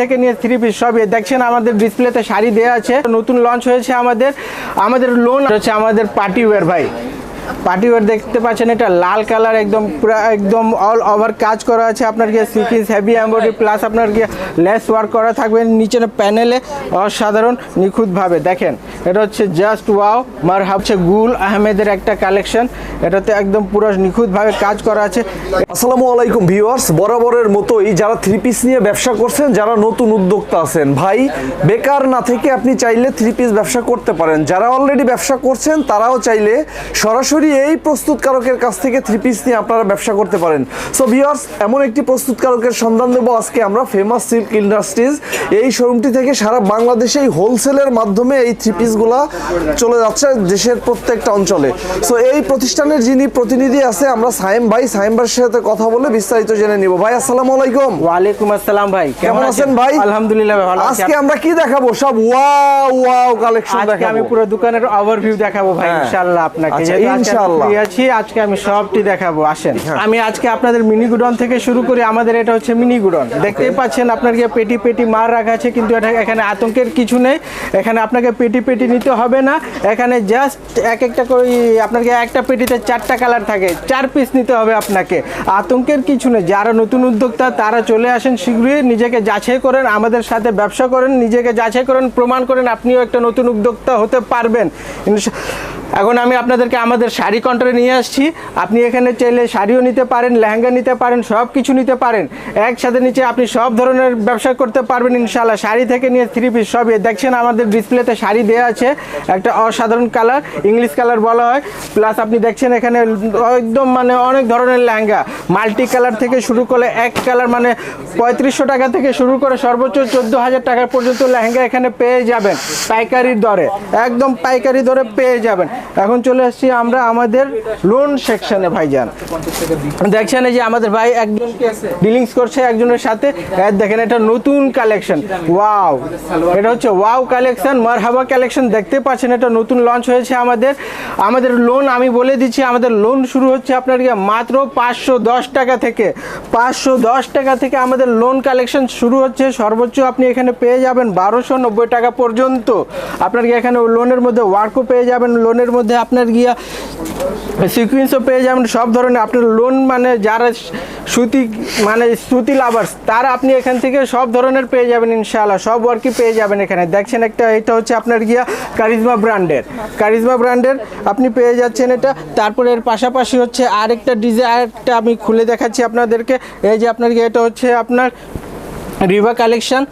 থেকে নিয়ে three piece সবই। দেখছেন আমাদের ডিসপ্লেতে শাড়ি দেওয়া আছে। নতুন লঞ্চ হয়েছে আমাদের। আমাদের লোন হচ্ছে আমাদের পার্টি ওয়্যার ভাই। পার্টি ওয়্যার দেখতে পাচ্ছেন, এটা লাল কালার একদম একদম অল ওভার কাজ করা আছে আপনার গিয়ে সিকিস হেভি এমব্রয়ডারি প্লাস আপনার গিয়ে লেস ওয়ার্ক করা থাকবে নিচের প্যানেলে অসাধারণ, নিখুঁতভাবে। দেখেন, এটা হচ্ছে জাস্ট ওয়াও মার হচ্ছে গুল আহমেদের একটা কালেকশন এটাতে একদম পুরো নিখুঁতভাবে কাজ করা আছে। আসসালামু আলাইকুম ভিউয়ার্স, বরাবরের মতোই যারা থ্রি পিস নিয়ে ব্যবসা করছেন, যারা নতুন উদ্যোক্তা আছেন, ভাই, বেকার না থেকে আপনি চাইলে থ্রি পিস ব্যবসা করতে পারেন। যারা অলরেডি ব্যবসা করছেন, তারাও চাইলে সরাসরি এই প্রস্তুতকারকের কাছ থেকে থ্রি পিস নিয়ে আপনারা ব্যবসা করতে পারেন। সো ভিউয়ার্স এমন একটি প্রস্তুতকারকের সন্ধান দেবো। আজকে আমরা ফেমাস সিল্ক ইন্ডাস্ট্রিজ এই শোরুমটি থেকে সারা বাংলাদেশে এই হোলসেলের মাধ্যমে এই থ্রি পিসগুলা চলে যাচ্ছে দেশের প্রত্যেকটা অঞ্চলে। সো এই প্রতিষ্ঠানের যিনি প্রতিনিধি আছে আমরা সাইম ভাই। সাইম ভাইয়ের সাথে কথা বলে বিস্তারিত জেনে নিব। ভাই আসসালামু আলাইকুম। ওয়ালাইকুম আসসালাম ভাই। কেমন আছেন? ভাই? আলহামদুলিল্লাহ ভালো আজকে আমরা কি দেখাবো? সব ওয়াও ওয়াও কালেকশন আজকে দেখাবো। আমি পুরো দোকানের ওভারভিউ দেখাবো ভাই হ্যাঁ। ইনশাআল্লাহ আপনাকে। আজকে আমি ইনশাআল্লাহ। আছি আজকে আমি সবটি দেখাবো। আসেন। হ্যাঁ। আমি আজকে আপনাদের মিনি গুডন থেকে শুরু করি। আমাদের এটা হচ্ছে মিনি গুডন দেখতেই পাচ্ছেন আপনার গিয়ে পেটি পেটি মার রাখা আছে কিন্তু এটা এখানে আতঙ্কের কিছু নেই। এখানে আপনাকে পেটি পেটি নিতে হবে না। এখানে জাস্ট এক একটা করে আপনার গিয়ে একটা পেটিতে চারটা কালার থাকে। চার পিস নিতে হবে আপনাকে। আতঙ্কের কিছু নেই। যারা নতুন উদ্যোক্তা তারা চলে আসেন শীঘ্রই। নিজেকে যাচাই করেন আমাদের সাথে ব্যবসা করেন নিজেকে যাচাই করেন প্রমাণ করেন আপনিও একটা নতুন উদ্যোক্তা হতে পারবেন। এখন আমি আপনাদেরকে আমাদের শাড়ি কাউন্টারে নিয়ে আসছি। আপনি এখানে চাইলে শাড়িও নিতে পারেন, লেহেঙ্গা নিতে পারেন সব কিছু নিতে পারেন। একসাথে নিচে আপনি সব ধরনের ব্যবসা করতে পারবেন ইনশাল্লাহ শাড়ি থেকে নিয়ে থ্রি পিস সবই। দেখছেন আমাদের ডিসপ্লেতে শাড়ি দেওয়া আছে, একটা অসাধারণ কালার, ইংলিশ কালার বলা হয়। প্লাস আপনি দেখছেন এখানে একদম মানে অনেক ধরনের লেহেঙ্গা। মাল্টি কালার থেকে শুরু করে এক কালার মানে পঁয়ত্রিশশো টাকা থেকে শুরু করে সর্বোচ্চ চোদ্দ হাজার টাকা পর্যন্ত লেহেঙ্গা এখানে পেয়ে যাবেন। পাইকারির দরে, একদম পাইকারি দরে পেয়ে যাবেন। এখন চলে আসছি আমরা আমাদের লোন সেকশনে ভাইজান। দেখছেন যে আমাদের ভাই একজন ডিলিংস করছে একজনের সাথে। দেখেন, এটা নতুন কালেকশন ওয়াও এটা হচ্ছে ওয়াও কালেকশন মারহাবা কালেকশন দেখতে পাচ্ছেন, এটা নতুন লঞ্চ হয়েছে আমাদের। আমাদের লোন আমি বলে দিচ্ছি, আমাদের লোন শুরু হচ্ছে আপনার মাত্র পাঁচশো দশ টাকা থেকে। পাঁচশো দশ টাকা থেকে আমাদের লোন কালেকশন শুরু হচ্ছে। সর্বোচ্চ আপনি এখানে পেয়ে যাবেন বারোশো নব্বই টাকা পর্যন্ত। আপনার এখানে লোনের মধ্যে ওয়ার্কও পেয়ে যাবেন। লোনের মধ্যে আপনার গিয়া সিকুয়েন্সও পেয়ে যাবেন, সব ধরনের আপনার লোন মানে যারা সুতি মানে সুতি লাভার্স তারা আপনি এখান থেকে সব ধরনের পেয়ে যাবেন ইনশাআল্লাহ, সব ওয়ার্কই পেয়ে যাবেন এখানে। দেখছেন একটা, এটা হচ্ছে আপনার গিয়া কারিজমা ব্র্যান্ডের কারিজমা ব্র্যান্ডের আপনি পেয়ে যাচ্ছেন এটা। তারপরে এর পাশাপাশি হচ্ছে আরেকটা ডিজাইন আরেকটা আমি খুলে দেখাচ্ছি আপনাদেরকে। এই যে আপনার গিয়ে এটা হচ্ছে আপনার রিভা কালেকশন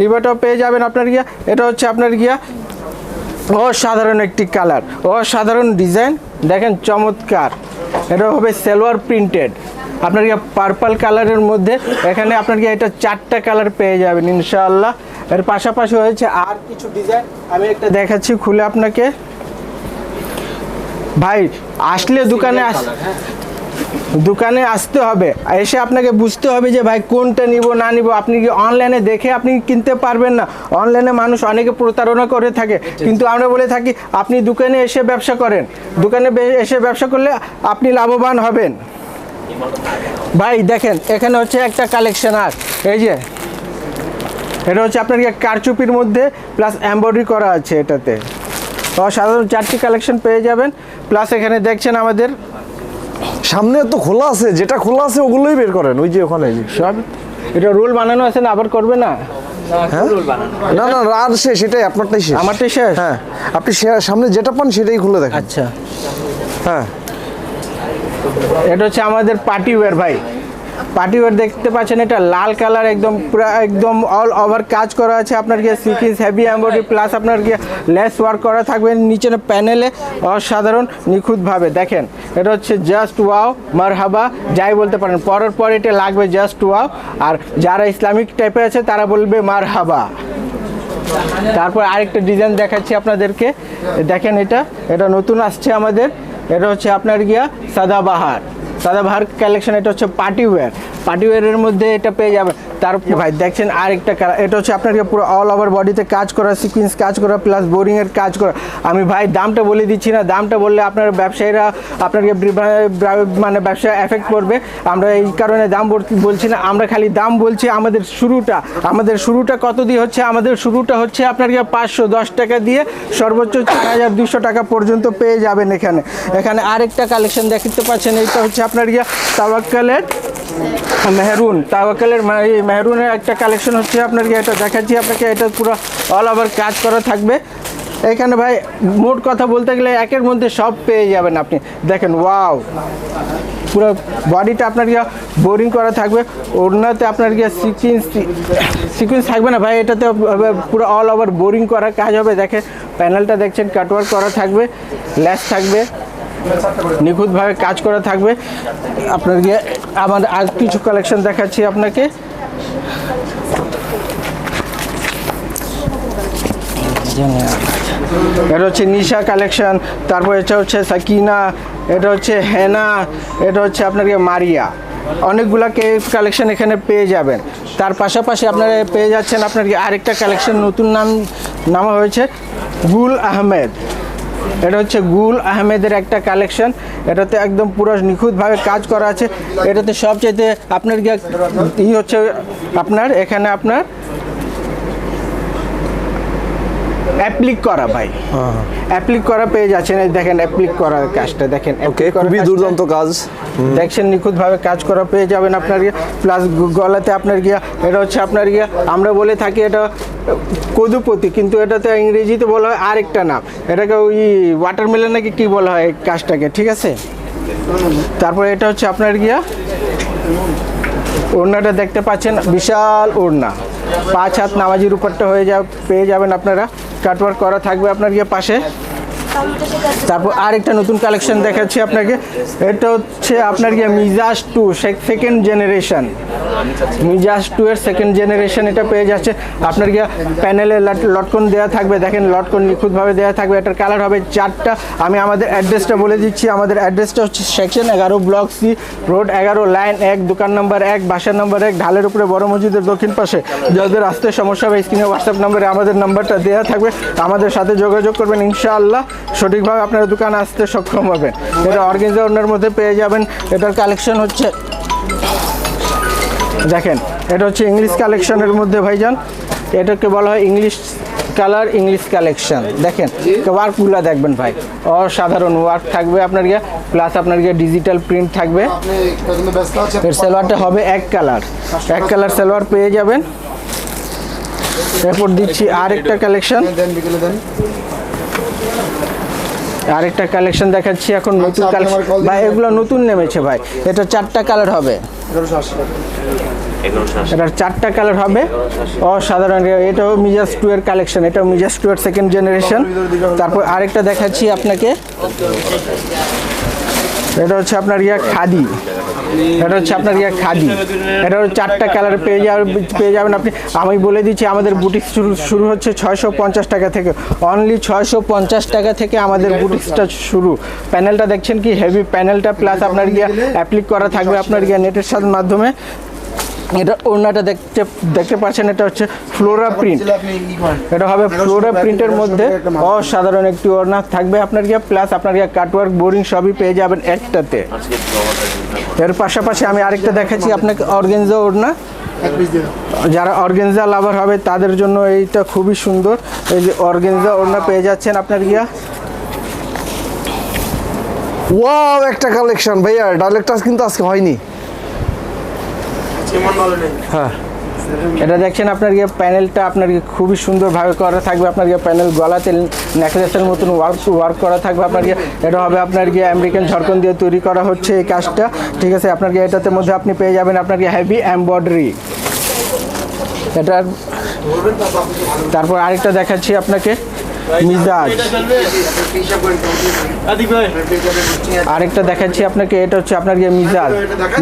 রিভাটাও পেয়ে যাবেন আপনার গিয়া। এটা হচ্ছে আপনার গিয়া অসাধারণ একটি কালার, অসাধারণ ডিজাইন। দেখেন চমৎকার। এটা হবে সেলোয়ার প্রিন্টেড। আপনার গিয়ে পার্পল কালারের মধ্যে? এখানে আপনার গিয়ে এটা চারটা কালার পেয়ে যাবেন, ইনশাআল্লাহ। এর পাশাপাশি হয়েছে আর কিছু ডিজাইন। আমি একটা দেখাচ্ছি খুলে আপনাকে। ভাই, আসলে দোকানে আস দোকানে আসতে হবে। এসে আপনাকে বুঝতে হবে যে, ভাই, কোনটা নিব, না নিব? আপনি কি অনলাইনে দেখে আপনি কিনতে পারবেন না? অনলাইনে মানুষ অনেকে প্রতারণা করে থাকে। কিন্তু আমরা বলে থাকি, আপনি দোকানে এসে ব্যবসা করেন। দোকানে এসে ব্যবসা করলে আপনি লাভবান হবেন। ভাই, দেখেন, এখানে হচ্ছে একটা কালেকশন আর। এই যে, এটা হচ্ছে আপনার কারচুপির মধ্যে প্লাস এমব্রয়ডারি করা আছে এটাতে। সাধারণ চারটি কালেকশন পেয়ে যাবেন। প্লাস এখানে দেখছেন আমাদের সামনে তো খোলা আছে যেটা খোলা আছে ওগুলোই বের করেন ওই যে ওখানে। সব এটা রোল বানানো আছে না আবার করবে না? হ্যাঁ? না না আর শেষ এটাই আপনারটাই শেষ। আমারটাই শেষ? হ্যাঁ আপনি সামনে যেটা পান সেটাই খুলে দেখেন। আচ্ছা। হ্যাঁ। এটা হচ্ছে আমাদের পার্টি ওয়ার ভাই। পার্টি ওয়্যার দেখতে পাচ্ছেন, এটা লাল কালার একদম, পুরো একদম অল ওভার কাজ করা আছে আপনার গিয়ে সিকিস হেভি এমব্রয়ডারি প্লাস আপনার গিয়ে লেস ওয়ার্ক করা থাকবে নিচের প্যানেলে অসাধারণ, নিখুঁতভাবে। দেখেন, এটা হচ্ছে জাস্ট ওয়াও মারহাবা, যাই বলতে পারেন, পরের পর এটা লাগবে জাস্ট ওয়াও আর যারা ইসলামিক টাইপের আছে, তারা বলবে মারহাবা। তারপর আরেকটা ডিজাইন দেখাচ্ছি আপনাদেরকে। দেখেন এটা এটা নতুন আসছে আমাদের, এটা হচ্ছে আপনার গিয়া সাদাবাহার। সাদাবাহার কালেকশন এটা হচ্ছে পার্টি ওয়্যার পার্টিওয়ারের মধ্যে এটা পেয়ে যাবেন। তার ভাই, দেখছেন আরেকটা কালার। এটা হচ্ছে আপনাকে পুরো অল ওভার বডিতে কাজ করা সিকুয়েন্স কাজ করা প্লাস বোরিংয়ের কাজ করা। আমি ভাই, দামটা বলে দিচ্ছি না। দামটা বললে আপনার ব্যবসায়ীরা আপনাকে মানে ব্যবসা এফেক্ট করবে। আমরা এই কারণে দাম বলছি না। আমরা খালি দাম বলছি আমাদের শুরুটা। আমাদের শুরুটা কত দিয়ে হচ্ছে? আমাদের শুরুটা হচ্ছে আপনাকে পাঁচশো দশ টাকা দিয়ে। সর্বোচ্চ চার হাজার দুশো টাকা পর্যন্ত পেয়ে যাবেন এখানে। এখানে আরেকটা কালেকশন দেখতে পাচ্ছেন। এটা হচ্ছে আপনার গিয়া তাওয়াক্কালের মেহরুন। তাওয়াক্কালের মা- এই মেহরুনের একটা কালেকশন হচ্ছে আপনার গিয়ে এটা দেখাচ্ছি, আপনাকে এটা পুরো অল ওভার কাজ করা থাকবে। এখানে ভাই, মোট কথা বলতে গেলে একের মধ্যে সব পেয়ে যাবেন আপনি। দেখেন ওয়াও পুরো বডিটা আপনার গিয়ে বোরিং করা থাকবে। ওড়নাতে আপনার গিয়ে সিকুয়েন্স সিকুয়েন্স থাকবে না ভাই, এটাতে পুরো অল ওভার বোরিং করা কাজ হবে। দেখেন প্যানেলটা দেখছেন কাটওয়ার্ক করা থাকবে ল্যাস থাকবে, নিখুঁতভাবে কাজ করা থাকবে। আপনার গিয়ে আমার আর কিছু কালেকশন দেখাচ্ছি আপনাকে। এটা হচ্ছে নিশা কালেকশন তারপর এটা হচ্ছে সাকিনা, এটা হচ্ছে হেনা, এটা হচ্ছে আপনাকে মারিয়া। অনেকগুলা কে কালেকশন এখানে পেয়ে যাবেন। তার পাশাপাশি আপনারা পেয়ে যাচ্ছেন আপনার কি আরেকটা কালেকশন নতুন নাম নামা হয়েছে গুল আহমেদ। এটা হচ্ছে গুল আহমেদের একটা কালেকশন। এটাতে একদম পুরো নিখুঁতভাবে কাজ করা আছে। এটাতে সবচেয়ে আপনার ই হচ্ছে আপনার, এখানে আপনার অ্যাপ্লিক করা ভাই। অ্যাপ্লিক করা পেয়ে যাচ্ছেন এই দেখেন অ্যাপ্লিক করার কাজটা দেখেন ওকে খুবই দুর্দান্ত কাজ। দেখছেন নিখুঁতভাবে কাজ করা পেয়ে যাবেন আপনার গিয়ে প্লাস গলাতে আপনার গিয়া এটা হচ্ছে আপনার গিয়া আমরা বলে থাকি এটা কদুপতি কিন্তু এটাতে ইংরেজিতে বলা হয় আরেকটা নাম। এটাকে ওই ওয়াটারমেলন নাকি কি বলা হয় কাজটাকে ঠিক আছে? তারপরে এটা হচ্ছে আপনার গিয়া ওড়নাটা দেখতে পাচ্ছেন বিশাল ওড়না। পাঁচ হাত নামাজির উপরটা হয়ে যা পেয়ে যাবেন আপনারা। কাটওয়ার্ক করা থাকবে আপনার গিয়ে পাশে। তারপর আরেকটা নতুন কালেকশন দেখাচ্ছি আপনাকে। এটা হচ্ছে আপনার গিয়ে মিজাজ টু সেকেন্ড জেনারেশন মিজাজ টু এর সেকেন্ড জেনারেশন এটা পেয়ে যাচ্ছে। আপনার গিয়ে প্যানেলে লটকন দেওয়া থাকবে। দেখেন, লটকন নিখুঁতভাবে দেওয়া থাকবে। এটার কালার হবে চারটা। আমি আমাদের অ্যাড্রেসটা বলে দিচ্ছি। আমাদের অ্যাড্রেসটা হচ্ছে সেকশন এগারো ব্লক সি রোড এগারো লাইন এক, দোকান নম্বর এক বাসা নম্বর এক, ঢালের উপরে বড় মসজিদের দক্ষিণ পাশে। যাদের আসতে সমস্যা হবে স্ক্রিনে হোয়াটসঅ্যাপ নম্বরে আমাদের নাম্বারটা দেওয়া থাকবে। আমাদের সাথে যোগাযোগ করবেন ইনশাআল্লাহ। সঠিকভাবে আপনার দোকানে আসতে সক্ষম হবেন। এটা অর্গেনজা ওনার মধ্যে পেয়ে যাবেন। এটার কালেকশন হচ্ছে, দেখেন, এটা হচ্ছে ইংলিশ কালেকশনের মধ্যে ভাইজান। এটাকে বলা হয় ইংলিশ কালার ইংলিশ কালেকশন দেখেন, ওয়ার্কগুলো দেখবেন ভাই। অসাধারণ ওয়ার্ক থাকবে আপনার গিয়ে প্লাস আপনার গিয়ে ডিজিটাল প্রিন্ট থাকবে। এর সালোয়ারটা হবে এক কালার এক কালার সালোয়ার পেয়ে যাবেন। এরপর দিচ্ছি আরেকটা কালেকশন আরেকটা কালেকশন দেখাচ্ছি এখন নতুন কালেকশন ভাই এগুলো নতুন নেমেছে ভাই। এটা চারটা কালার হবে। এটার চারটা কালার হবে। অসাধারণ। এটাও মিজাজ টু এর কালেকশন এটাও মিজাজ টু এর সেকেন্ড জেনারেশন তারপর আরেকটা দেখাচ্ছি আপনাকে। এটা হচ্ছে আপনার ইয়া খাদি। এটা হচ্ছে আপনার ইয়ে খাদি। এটা চারটা কালার পেয়ে যাবেন পেয়ে যাবেন আপনি। আমি বলে দিচ্ছি, আমাদের বুটিক শুরু শুরু হচ্ছে ছয়শো পঞ্চাশ টাকা থেকে। অনলি ছয়শো পঞ্চাশ টাকা থেকে আমাদের বুটিক্সটা শুরু। প্যানেলটা দেখছেন কি? হেভি প্যানেলটা প্লাস আপনার গিয়ে অ্যাপ্লিক করা থাকবে আপনার গিয়ে নেটের সাথে মাধ্যমে। এটা ওড়নাটা দেখতে দেখতে পাচ্ছেন, এটা হচ্ছে ফ্লোরা প্রিন্ট। এটা হবে ফ্লোরা প্রিন্টের মধ্যে। অসাধারণ একটি ওড়না থাকবে আপনার গিয়ে, প্লাস আপনার গিয়ে কাটওয়ার্ক, বোরিং সবই পেয়ে যাবেন একটাতে। এর পাশাপাশি আমি আরেকটা দেখাচ্ছি আপনাকে, অর্গেনজা ওড়না। যারা অর্গেনজা লাভার হবে, তাদের জন্য এইটা খুবই সুন্দর। এই যে অর্গেনজা ওড়না পেয়ে যাচ্ছেন আপনার গিয়া। ওয়াও, একটা কালেকশন ভাইয়া ডাইলেক্ট কিন্তু আজকে হয়নি। হ্যাঁ। এটা দেখছেন আপনার গিয়ে প্যানেলটা আপনার খুবই সুন্দরভাবে করা থাকবে আপনার গিয়ে প্যানেল গলাতে নেকলেসের মতন ওয়ার্ক ওয়ার্ক করা থাকবে আপনার গিয়ে এটা হবে আপনার গিয়ে আমেরিকান ঝড়কন দিয়ে তৈরি করা হচ্ছে এই কাজটা। ঠিক আছে আপনার গিয়ে এটাতে মধ্যে আপনি পেয়ে যাবেন আপনার গিয়ে হেভি এমব্রয়ডারি এটার তারপর আরেকটা দেখাচ্ছি আপনাকে। মিজাজ। আরেকটা দেখাচ্ছি আপনাকে এটা হচ্ছে আপনার গিয়ে মিজাজ।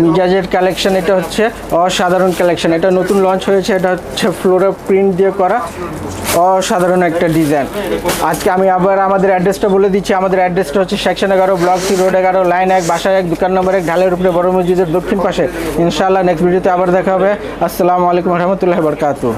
মিজাজের কালেকশন এটা হচ্ছে অসাধারণ কালেকশন এটা নতুন লঞ্চ হয়েছে এটা হচ্ছে ফ্লোরা প্রিন্ট দিয়ে করা অসাধারণ একটা ডিজাইন আজকে আমি আবার আমাদের অ্যাড্রেসটা বলে দিচ্ছি। আমাদের অ্যাড্রেসটা হচ্ছে সেকশন এগারো ব্লক সি রোড এগারো লাইন এক বাসায় এক দোকান নম্বর এক ঢালের উপরে বড় মসজিদের দক্ষিণ পাশে। ইনশাআল্লাহ নেক্সট ভিডিওতে আবার দেখা হবে। আসসালামু আলাইকুম রহমতুল্লাহ বরকাতু